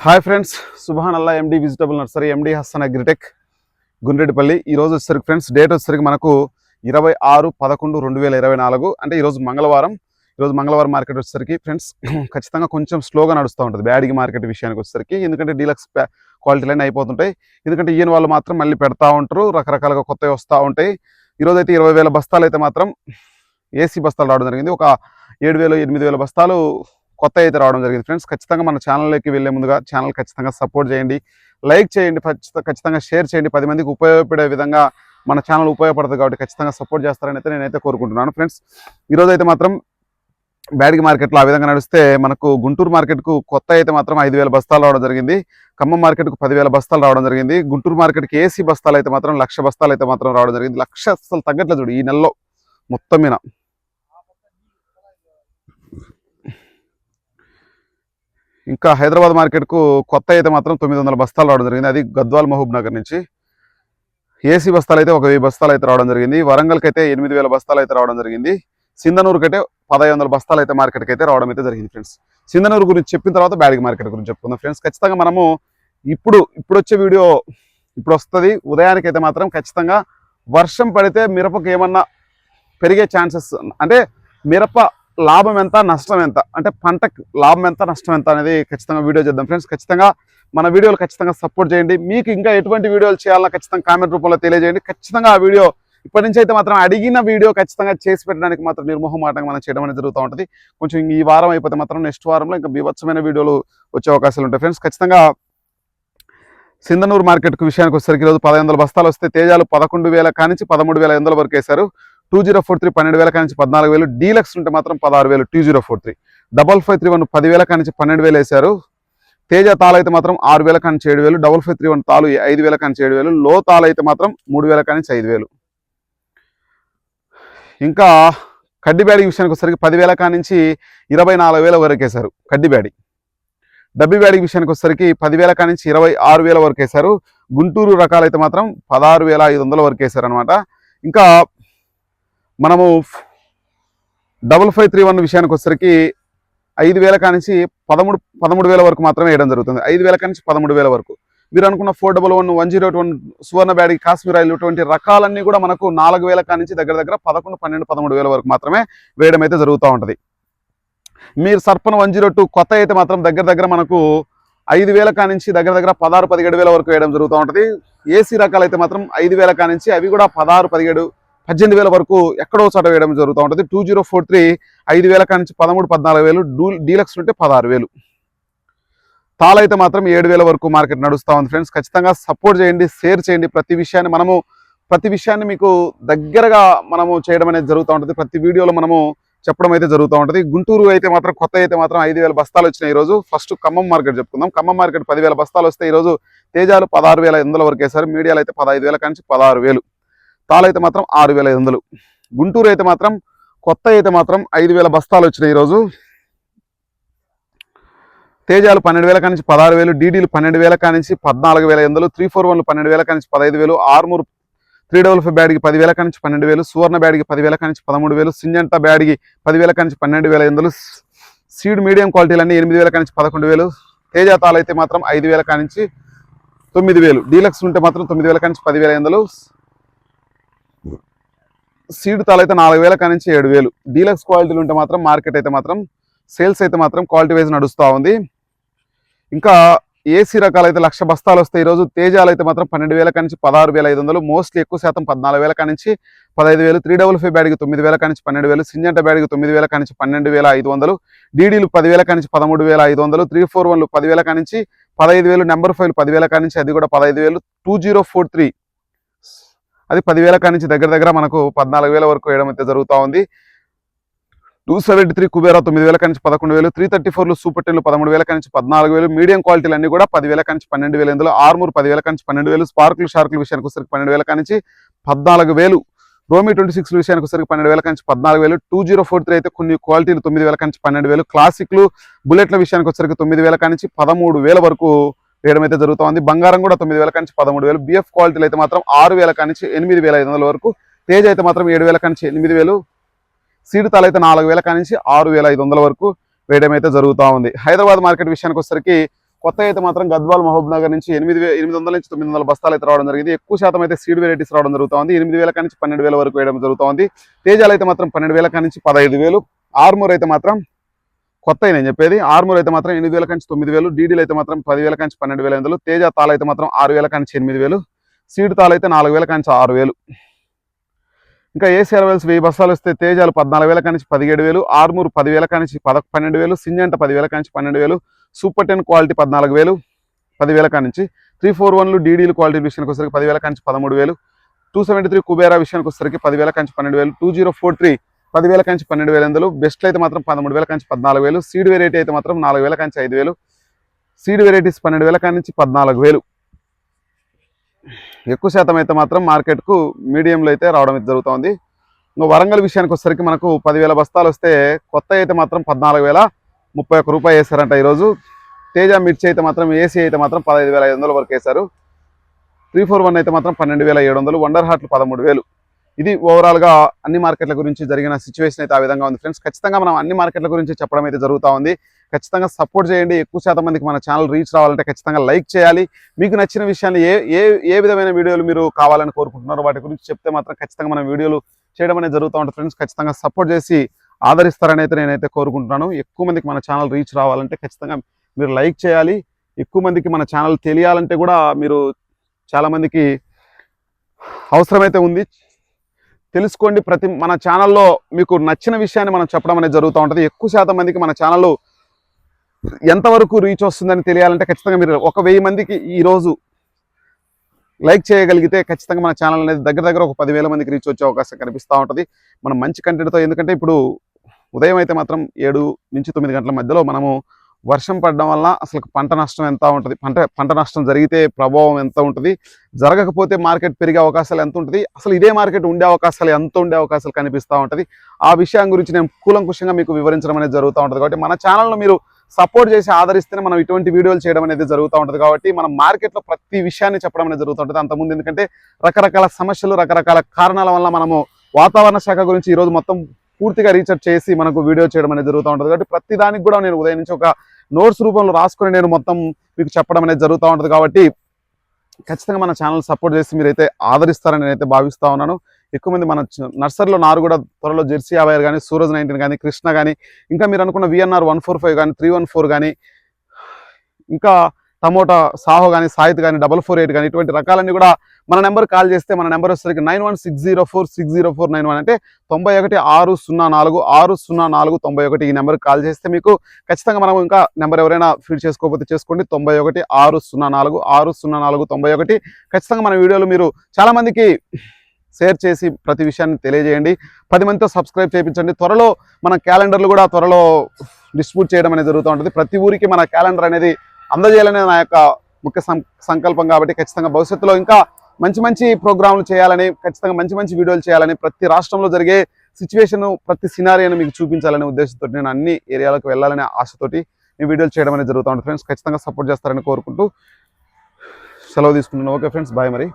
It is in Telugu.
Hi friends Subhan Allah MD vegetable nursery MD Hassan Agritech Gundreddipalli ఈరోజు రోజు వచ్చేసరికి ఫ్రెండ్స్ డేట్ వచ్చేసరికి మనకు ఇరవై ఆరు పదకొండు రెండు వేల ఇరవై నాలుగు. అంటే ఈరోజు మంగళవారం. ఈరోజు మంగళవారం మార్కెట్ వచ్చేసరికి ఫ్రెండ్స్ ఖచ్చితంగా కొంచెం స్లోగా నడుస్తూ ఉంటుంది. బ్యాడిగి మార్కెట్ విషయానికి వచ్చేసరికి. ఎందుకంటే డీలక్స్ క్వాలిటీ లైన్ అయిపోతుంటాయి. ఎందుకంటే ఈయన వాళ్ళు మాత్రం మళ్ళీ పెడతా ఉంటారు. రకరకాలుగా కొత్తవి వస్తూ ఉంటాయి. ఈరోజు అయితే ఇరవై వేల బస్తాలు అయితే మాత్రం ఏసీ బస్తాలు రావడం జరిగింది. ఒక ఏడు వేలు ఎనిమిది వేల బస్తాలు కొత్త అయితే రావడం జరిగింది. ఫ్రెండ్స్ ఖచ్చితంగా మన ఛానల్లోకి వెళ్ళే ముందుగా ఛానల్ ఖచ్చితంగా సపోర్ట్ చేయండి. లైక్ చేయండి ఖచ్చితంగా షేర్ చేయండి. పది మందికి ఉపయోగపడే విధంగా మన ఛానల్ ఉపయోగపడుతుంది కాబట్టి ఖచ్చితంగా సపోర్ట్ చేస్తారని అయితే నేనైతే కోరుకుంటున్నాను. ఫ్రెండ్స్ ఈరోజు అయితే మాత్రం బ్యాడిగి మార్కెట్లో ఆ విధంగా నడిస్తే మనకు గుంటూరు మార్కెట్కు కొత్త అయితే మాత్రం ఐదు వేల బస్తాలు రావడం జరిగింది. ఖమ్మం మార్కెట్కు పదివేల బస్తాలు రావడం జరిగింది. గుంటూరు మార్కెట్కి ఏసీ బస్తాలు అయితే మాత్రం లక్ష బస్తాలు అయితే మాత్రం రావడం జరిగింది. లక్ష అసలు తగ్గట్లేదు చూడు ఈ నెలలో మొత్తం మీద. ఇంకా హైదరాబాద్ మార్కెట్కు కొత్త అయితే మాత్రం తొమ్మిది వందల బస్తాలు రావడం జరిగింది. అది గద్వాల్ మహబూబ్ నగర్ నుంచి. ఏసీ బస్తాలు అయితే ఒక వెయ్యి బస్తాలు అయితే రావడం జరిగింది. వరంగల్కి అయితే ఎనిమిది వేల బస్తాలు అయితే రావడం జరిగింది. సింధనూరుకి అయితే పదహైదు వందల బస్తాలు అయితే మార్కెట్కి అయితే రావడం అయితే జరిగింది ఫ్రెండ్స్. సింధనూరు గురించి చెప్పిన తర్వాత బ్యాడిగి మార్కెట్ గురించి చెప్పుకుందాం ఫ్రెండ్స్. ఖచ్చితంగా మనము ఇప్పుడు ఇప్పుడు వచ్చే వీడియో ఇప్పుడు వస్తుంది ఉదయానికి అయితే మాత్రం ఖచ్చితంగా వర్షం పడితే మిరపకు ఏమన్నా పెరిగే ఛాన్సెస్ అంటే మిరప లాభం ఎంత నష్టం ఎంత? అంటే పంటకు లాభం ఎంత నష్టం ఎంత అనేది ఖచ్చితంగా వీడియో చేద్దాం. ఫ్రెండ్స్ ఖచ్చితంగా మన వీడియోలు ఖచ్చితంగా సపోర్ట్ చేయండి. మీకు ఇంకా ఎటువంటి వీడియోలు చేయాలన్నా ఖచ్చితంగా కామెంట్ రూపంలో తెలియజేయండి. ఖచ్చితంగా ఆ వీడియో ఇప్పటి నుంచి అయితే మాత్రం అడిగిన వీడియో ఖచ్చితంగా చేసి పెట్టడానికి మాత్రం నిర్మోహమాటంగా మనం చేయడం అనేది జరుగుతూ ఉంటుంది. కొంచెం ఈ వారం అయిపోతే మాత్రం నెక్స్ట్ వారంలో ఇంకా బీభత్సమైన వీడియోలు వచ్చే అవకాశాలు ఉంటాయి. ఫ్రెండ్స్ ఖచ్చితంగా సింధనూరు మార్కెట్కు విషయానికి వచ్చేసరికి ఈరోజు పదహైదు వందల బస్తాలు వస్తే తేజాలు పదకొండు వేల కానించి పదమూడు వేల ఐదు వరకు వేశారు. టూ జీరో ఫోర్ త్రీ పన్నెండు వేల కానించి పద్నాలుగు వేలు. డీలక్స్ ఉంటే మాత్రం పదహారు వేలు. Two zero four three. Double five three one పదివేల కానించి పన్నెండు వేలు వేశారు. తేజ తాలు అయితే మాత్రం ఆరు వేల కానించి ఏడు వేలు. డబల్ ఫైవ్ త్రీ వన్ తాలు ఐదు వేల కానించి ఏడు వేలు. లో తాలు అయితే మాత్రం మూడు వేల కానించి ఐదు వేలు. ఇంకా కడ్డిబ్యాడి విషయానికి వచ్చేసరికి పదివేల కానించి ఇరవై నాలుగు వేల వరకు వేశారు కడ్డిబ్యాడి డబ్బి బ్యాడి విషయానికి వచ్చేసరికి పదివేల కానించి ఇరవై ఆరు వేల వరకు వేశారు. గుంటూరు రకాలైతే మాత్రం పదహారు వేల ఐదు వందల వరకు వేశారు అనమాట ఇంకా మనము డబుల్ ఫైవ్ త్రీ వన్ విషయానికి వచ్చేసరికి ఐదు వేల కానించి పదమూడు పదమూడు వేల వరకు మాత్రమే వేయడం జరుగుతుంది. ఐదు వేల కానించి పదమూడు వేల వరకు. మీరు అనుకున్న four double one one zero one Suvarna Byadgi Kashmir oil ఇటువంటి రకాలన్నీ కూడా మనకు నాలుగు వేల కానించి దగ్గర దగ్గర పదకొండు పన్నెండు పదమూడు వేల వరకు మాత్రమే వేయడం అయితే జరుగుతూ ఉంటుంది. మీరు సర్పన్ వన్ జీరో టూ కొత్త అయితే మాత్రం దగ్గర దగ్గర మనకు ఐదు వేల కానించి దగ్గర దగ్గర పదహారు పదిహేడు వేల వరకు వేయడం జరుగుతూ ఉంటుంది. ఏసీ రకాలు అయితే మాత్రం ఐదు వేల కానించి అవి కూడా పదహారు పదిహేడు పద్దెనిమిది వేల వరకు ఎక్కడో చోట వేయడం జరుగుతూ ఉంటుంది. టూ జీరో ఫోర్ త్రీ ఐదు వేల కానించి పదమూడు పద్నాలుగు వేలు డూ డీలక్స్ ఉంటే పదహారు వేలు. తాళైతే మాత్రం ఏడు వేల వరకు మార్కెట్ నడుస్తూ ఉంది ఫ్రెండ్స్. ఖచ్చితంగా సపోర్ట్ చేయండి షేర్ చేయండి. ప్రతి విషయాన్ని మనము ప్రతి విషయాన్ని మీకు దగ్గరగా మనము చేయడం అనేది జరుగుతూ ఉంటుంది. ప్రతి వీడియోలో మనము చెప్పడం అయితే జరుగుతూ ఉంటుంది. గుంటూరు అయితే మాత్రం కొత్త అయితే మాత్రం ఐదు వేల బస్తాలు వచ్చినాయి ఈరోజు. ఫస్ట్ ఖమ్మం మార్కెట్ చెప్పుకుందాం. ఖమ్మం మార్కెట్ పదివేల బస్తాలు వస్తే ఈరోజు తేజాలు పదహారు వేల ఐదు వరకు వేశారు. మీడియాలు అయితే పదహైదు వేల కానీ పదహారు వేలు. తాళైతే మాత్రం ఆరు వేల ఐదు వందలు. గుంటూరు అయితే మాత్రం కొత్త అయితే మాత్రం ఐదు వేల బస్తాలు వచ్చినాయి ఈరోజు. తేజాలు పన్నెండు వేల కానించి పదహారు వేలు డీడీలు పన్నెండు వేల కానించి పద్నాలుగు వేల ఐదు త్రీ ఫోర్ వన్లు పన్నెండు వేల కానించి పదహైదు వేలు ఆర్మూర్ త్రీ డబుల్ ఫైవ్ బ్యాడ్కి పదివేల కానించి పన్నెండు వేలు సువర్ణ బ్యాడ్కి పదివేల కానించి పదమూడు వేలు సింజంటా బ్యాడ్కి పదివేల కానించి పన్నెండు వేల ఎనిమిది సీడ్ మీడియం క్వాలిటీలన్నీ ఎనిమిది వేల కానించి పదకొండు వేలు తేజ తాలు అయితే మాత్రం ఐదు వేల కానించి తొమ్మిది వేలు డీలక్స్ ఉంటే మాత్రం తొమ్మిది వేల కానించి పదివేల ఎనిమిది సీడ్ తాలు అయితే నాలుగు వేల కానించి ఏడు వేలు. డీలక్స్ క్వాలిటీలు ఉంటే మాత్రం మార్కెట్ అయితే మాత్రం సేల్స్ అయితే మాత్రం క్వాలిటీ వైజ్ నడుస్తూ ఉంది. ఇంకా ఏసీ రకాలు అయితే లక్ష బస్తాలు వస్తాయి. ఈరోజు తేజాలు అయితే మాత్రం పన్నెండు వేల కానించి పదహారు వేల ఐదు వందలు. మోస్ట్లీ ఎక్కువ శాతం పద్నాలుగు వేల కానించి పదహైదు వేలు. త్రీ డబుల్ ఫైవ్ బ్యాడ్కి తొమ్మిది వేల కానించి పన్నెండు వేలు. సింజంట బ్యాడ్కి తొమ్మిది వేల కానించి పన్నెండు వేల ఐదు వందలు. డీడీలు పదివేల కానించి పదమూడు వేల ఐదు వందలు. త్రీ ఫోర్ వన్లు పదివేల కానించి పదహైదు వేలు. నెంబర్ ఫైవ్ పదివేల కానించి అది కూడా పదహైదు వేలు. టూ జీరో ఫోర్ త్రీ అది పదివేల కానించి దగ్గర దగ్గర మనకు పద్నాలుగు వేల వరకు వేయడం అయితే జరుగుతూ ఉంది. టూ సెవెంటీ త్రీ కుబేరా తొమ్మిది వేల కానించి పదకొండు వేలు త్రీ థర్టీ ఫోర్లు సూపర్ టెన్లు పదమూడు వేల కానించి పద్నాలుగు వేలు మీడియం క్వాలిటీలు అన్ని కూడా పదివేల కానించి పన్నెండు వేలు ఇందులో ఆర్మూర్ పదివేల కానించి పన్నెండు వేలు స్పార్కులు షార్కుల విషయానికి వచ్చరికి పన్నెండు వేల కానించి పద్నాలుగు వేలు రోమి ట్వంటీ సిక్స్ విషయానికి వచ్చరికి పన్నెండు వేల కానించి పద్నాలుగు వేలు టూ జీరో ఫోర్ త్రీ అయితే కొన్ని క్వాలిటీలు తొమ్మిది వేల కానించి పన్నెండు వేలు క్లాసిక్లు బుల్లెట్ల విషయానికి వచ్చరికి తొమ్మిది వేల కానించి పదమూడు వేల వరకు వేయడం అయితే జరుగుతుంది. బంగారం కూడా తొమ్మిది వేల నుంచి పదమూడు వేలు. బిఎఫ్ క్వాలిటీలు అయితే మాత్రం ఆరు వేల నుంచి ఎనిమిది వేల ఐదు వందల వరకు. తేజ్ అయితే మాత్రం ఏడు వేల నుంచి ఎనిమిది వేలు. సీడ్ తాలు అయితే నాలుగు వేల కానించి ఆరు వేల ఐదు వందల వరకు వేయడం అయితే జరుగుతూ ఉంది. హైదరాబాద్ మార్కెట్ విషయానికి వచ్చేసరికి కొత్త అయితే మాత్రం గద్వాల్ మహబూబ్ నగర్ నుంచి ఎనిమిది ఎనిమిది వందల నుంచి తొమ్మిది వందల బస్తాలు అయితే రావడం జరిగింది. ఎక్కువ శాతం అయితే సీడ్ వెరైటీస్ రావడం జరుగుతుంది ఎనిమిది వేల కాడి నుంచి పన్నెండు వేల వరకు వేయడం జరుగుతుంది తేజాలు అయితే మాత్రం పన్నెండు వేల నుంచి పదహైదు వేలు. ఆర్మూర్ అయితే మాత్రం కొత్త నేను చెప్పేది. ఆర్మూర్ అయితే మాత్రం ఎనిమిది వేల కంచి తొమ్మిది వేలు డీడీలు అయితే మాత్రం పదివేల కంచి పన్నెండు వేల ఎనిమిది తేజ తాలు అయితే మాత్రం ఆరు వేల కంచి ఎనిమిది వేలు సీడ్ తాలు అయితే నాలుగు వేల కంచి ఆరు వేలు. ఇంకా ఏసీ అరవల్స్ వెయ్యి బస్సాలు వస్తే తేజాలు పద్నాలుగు వేల కానించి పదిహేడు వేలు ఆర్మూర్ పదివేల కానించి పద పన్నెండు వేలు సింజంట పదివేల కానించి పన్నెండు వేలు సూపర్ టెన్ క్వాలిటీ పద్నాలుగు వేలు పదివేల కానించి త్రీ ఫోర్ వన్లు డీడీలు క్వాలిటీ విషయానికి వచ్చేసరికి పదివేల కానించి పదమూడు వేలు టూ సెవెంటీ త్రీ కుబేరా విషయానికి వచ్చేసరికి పదివేల కాంచి పన్నెండు వేలు టూ జీరో ఫోర్ త్రీ పదివేల కంచి పన్నెండు వేల ఎందులు బెస్ట్లు అయితే మాత్రం పదమూడు వేల కంచి పద్నాలుగు వేలు సీడ్ వెరైటీ అయితే మాత్రం నాలుగు వేల కంచి ఐదు వేలు సీడ్ వెరైటీస్ పన్నెండు వేల కానించి పద్నాలుగు వేలు. ఎక్కువ శాతం అయితే మాత్రం మార్కెట్కు మీడియంలో అయితే రావడం జరుగుతుంది. ఇంకా వరంగల్ విషయానికి వచ్చేసరికి మనకు పదివేల బస్తాలు వస్తే కొత్త అయితే మాత్రం పద్నాలుగు వేల ముప్పై ఒక్క రూపాయి వేశారంట ఈరోజు. తేజ మిర్చి అయితే మాత్రం ఏసీ అయితే మాత్రం పదహైదు వేల ఐదు వందల వరకు వేశారు. త్రీ ఫోర్ వన్ అయితే మాత్రం పన్నెండు వేల ఏడు వందలు వండర్ హాట్లు పదమూడు వేలు. ఇది ఓవరాల్గా అన్ని మార్కెట్ల గురించి జరిగిన సిచ్యువేషన్ అయితే ఆ విధంగా ఉంది. ఫ్రెండ్స్ ఖచ్చితంగా మనం అన్ని మార్కెట్ల గురించి చెప్పడం అయితే జరుగుతూ ఉంది. ఖచ్చితంగా సపోర్ట్ చేయండి. ఎక్కువ శాతం మందికి మన ఛానల్ రీచ్ రావాలంటే ఖచ్చితంగా లైక్ చేయాలి. మీకు నచ్చిన విషయాన్ని ఏ ఏ ఏ విధమైన వీడియోలు మీరు కావాలని కోరుకుంటున్నారో వాటి గురించి చెప్తే మాత్రం ఖచ్చితంగా మనం వీడియోలు చేయడం అనేది జరుగుతూ ఉంటుంది. ఫ్రెండ్స్ ఖచ్చితంగా సపోర్ట్ చేసి ఆదరిస్తారని అయితే నేనైతే కోరుకుంటున్నాను. ఎక్కువ మందికి మన ఛానల్ రీచ్ రావాలంటే ఖచ్చితంగా మీరు లైక్ చేయాలి. ఎక్కువ మందికి మన ఛానల్ తెలియాలంటే కూడా మీరు చాలామందికి అవసరమైతే ఉంది. తెలుసుకోండి. ప్రతి మన ఛానల్లో మీకు నచ్చిన విషయాన్ని మనం చెప్పడం అనేది జరుగుతూ ఉంటుంది. ఎక్కువ శాతం మందికి మన ఛానల్ ఎంతవరకు రీచ్ వస్తుందని తెలియాలంటే ఖచ్చితంగా మీరు ఒక వెయ్యి మందికి ఈరోజు లైక్ చేయగలిగితే ఖచ్చితంగా మన ఛానల్ అనేది దగ్గర దగ్గర ఒక పదివేల మందికి రీచ్ వచ్చే అవకాశం కనిపిస్తూ ఉంటుంది. మనం మంచి కంటెంట్తో ఎందుకంటే ఇప్పుడు ఉదయం అయితే మాత్రం ఏడు నుంచి తొమ్మిది గంటల మధ్యలో మనము వర్షం పడడం వల్ల అసలు పంట నష్టం ఎంత ఉంటుంది? పంట పంట నష్టం జరిగితే ప్రభావం ఎంత ఉంటుంది? జరగకపోతే మార్కెట్ పెరిగే అవకాశాలు ఎంత ఉంటుంది? అసలు ఇదే మార్కెట్ ఉండే అవకాశాలు ఎంత ఉండే అవకాశాలు కనిపిస్తూ ఉంటుంది? ఆ విషయం గురించి నేను కూలంకుషంగా మీకు వివరించడం అనేది జరుగుతూ ఉంటుంది. కాబట్టి మన ఛానల్ను మీరు సపోర్ట్ చేసి ఆదరిస్తేనే మనం ఇటువంటి వీడియోలు చేయడం అనేది జరుగుతూ ఉంటుంది. కాబట్టి మనం మార్కెట్లో ప్రతి విషయాన్ని చెప్పడం అనేది జరుగుతూ ఉంటుంది. అంతకుముందు ఎందుకంటే రకరకాల సమస్యలు రకరకాల కారణాల వల్ల మనము వాతావరణ శాఖ గురించి ఈరోజు మొత్తం పూర్తిగా రీసెర్చ్ చేసి మనకు వీడియో చేయడం అనేది జరుగుతూ ఉంటుంది. కాబట్టి ప్రతి దానికి కూడా నేను ఉదయం నుంచి ఒక నోట్స్ రూపంలో రాసుకొని నేను మొత్తం మీకు చెప్పడం అనేది జరుగుతూ ఉంటుంది. కాబట్టి ఖచ్చితంగా మన ఛానల్ సపోర్ట్ చేసి మీరైతే ఆదరిస్తారని నేనైతే భావిస్తూ ఉన్నాను. ఎక్కువ మంది మన నర్సరీలో నారు కూడా త్వరలో జెర్సీ యాభై కానీ సూరజ్ నైన్టీన్ కానీ కృష్ణ కానీ ఇంకా మీరు అనుకున్న విఎన్ఆర్ వన్ ఫోర్ ఫైవ్ కానీ త్రీ వన్ ఫోర్ కానీ ఇంకా టమోటా సాహో కానీ సాయిత్ కానీ డబల్ ఫోర్ ఎయిట్ కానీ ఇటువంటి రకాలన్నీ కూడా మన నెంబర్ కాల్ చేస్తే మన నెంబర్ వచ్చేసరికి nine one six zero four six zero four nine one అంటే తొంభై ఒకటి ఆరు సున్నా నాలుగు ఆరు సున్నా నాలుగు తొంభై ఒకటి ఈ నెంబర్కి కాల్ చేస్తే మీకు ఖచ్చితంగా మనం ఇంకా నెంబర్ ఎవరైనా ఫీడ్ చేసుకోకపోతే చేసుకోండి. తొంభై ఒకటి ఆరు సున్నా నాలుగు ఆరు సున్నా నాలుగు తొంభై ఒకటి. ఖచ్చితంగా మన వీడియోలు మీరు చాలామందికి షేర్ చేసి ప్రతి విషయాన్ని తెలియజేయండి. పది మందితో సబ్స్క్రైబ్ చేయించండి. త్వరలో మన క్యాలెండర్లు కూడా త్వరలో డిస్ట్రిబ్యూట్ చేయడం అనేది జరుగుతూ ఉంటుంది. ప్రతి ఊరికి మన క్యాలెండర్ అనేది అందజేయాలనే నా యొక్క ముఖ్య సం- సంకల్పం కాబట్టి ఖచ్చితంగా భవిష్యత్తులో ఇంకా మంచి మంచి ప్రోగ్రాంలు చేయాలని ఖచ్చితంగా మంచి మంచి వీడియోలు చేయాలని ప్రతి రాష్ట్రంలో జరిగే సిచ్యువేషన్ ప్రతి సినారియాని మీకు చూపించాలనే ఉద్దేశంతో నేను అన్ని ఏరియాలకు వెళ్ళాలనే ఆశతోటి ఈ వీడియోలు చేయడం అనేది జరుగుతూ ఉంటుంది. ఫ్రెండ్స్ ఖచ్చితంగా సపోర్ట్ చేస్తారని కోరుకుంటూ సెలవు తీసుకుంటున్నాను. ఓకే ఫ్రెండ్స్ బాయ్ మరి.